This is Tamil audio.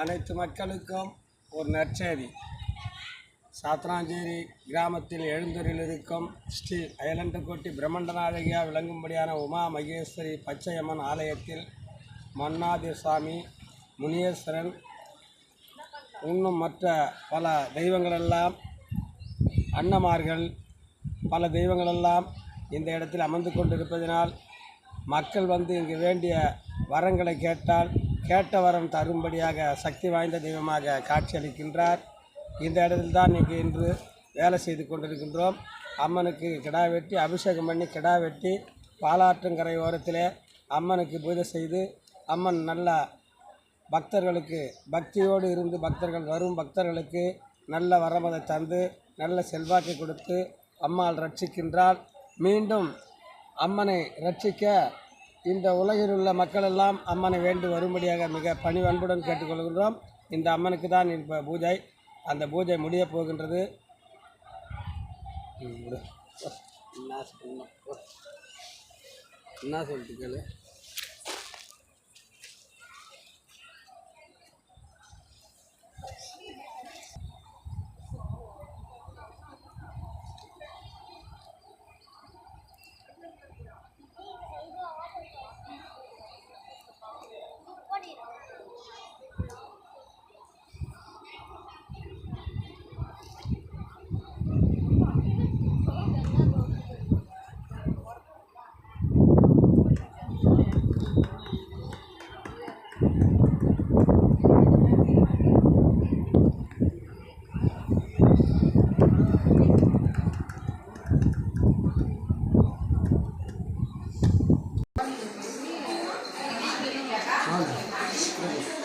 அனைத்து மக்களுக்கும் ஒரு நற்செய்தி. சாத்தனாஞ்சேரி கிராமத்தில் எழுந்தூரில் இருக்கும் ஸ்ரீ அயலண்டக்கோட்டி பிரம்மண்டநாயகியா விளங்கும்படியான உமா மகேஸ்வரி பச்சையம்மன் ஆலயத்தில் மன்னாதி சாமி முனியேஸ்வரன் இன்னும் மற்ற பல தெய்வங்களெல்லாம் அன்னமார்கள் பல தெய்வங்களெல்லாம் இந்த இடத்தில் அமர்ந்து கொண்டிருப்பதினால் மக்கள் வந்து இங்கு வேண்டிய வரங்களை கேட்டால் கேட்ட வரம் தரும்படியாக சக்தி வாய்ந்த தெய்வமாக காட்சியளிக்கின்றார். இந்த இடத்தில் தான் இங்கு இன்று வேலை செய்து கொண்டிருக்கின்றோம். அம்மனுக்கு கிடா வெட்டி அபிஷேகம் பண்ணி கிடா வெட்டி பாலாற்றங்கரை ஓரத்திலே அம்மனுக்கு பூஜை செய்து அம்மன் நல்ல பக்தர்களுக்கு பக்தியோடு இருந்து பக்தர்கள் வரும் பக்தர்களுக்கு நல்ல வரமதை தந்து நல்ல செல்வாக்கு கொடுத்து அம்மாள் ரட்சிக்கின்றாள். மீண்டும் அம்மனை ரட்சிக்க இந்த உலகில் உள்ள மக்களெல்லாம் அம்மனை வேண்டு வரும்படியாக மிக பணிவன்புடன் கேட்டுக்கொள்கின்றோம். இந்த அம்மனுக்கு தான் இப்போ பூஜை. அந்த பூஜை முடிய போகின்றது. என்ன என்ன சொல்லிட்டு கேளு. なんだろう。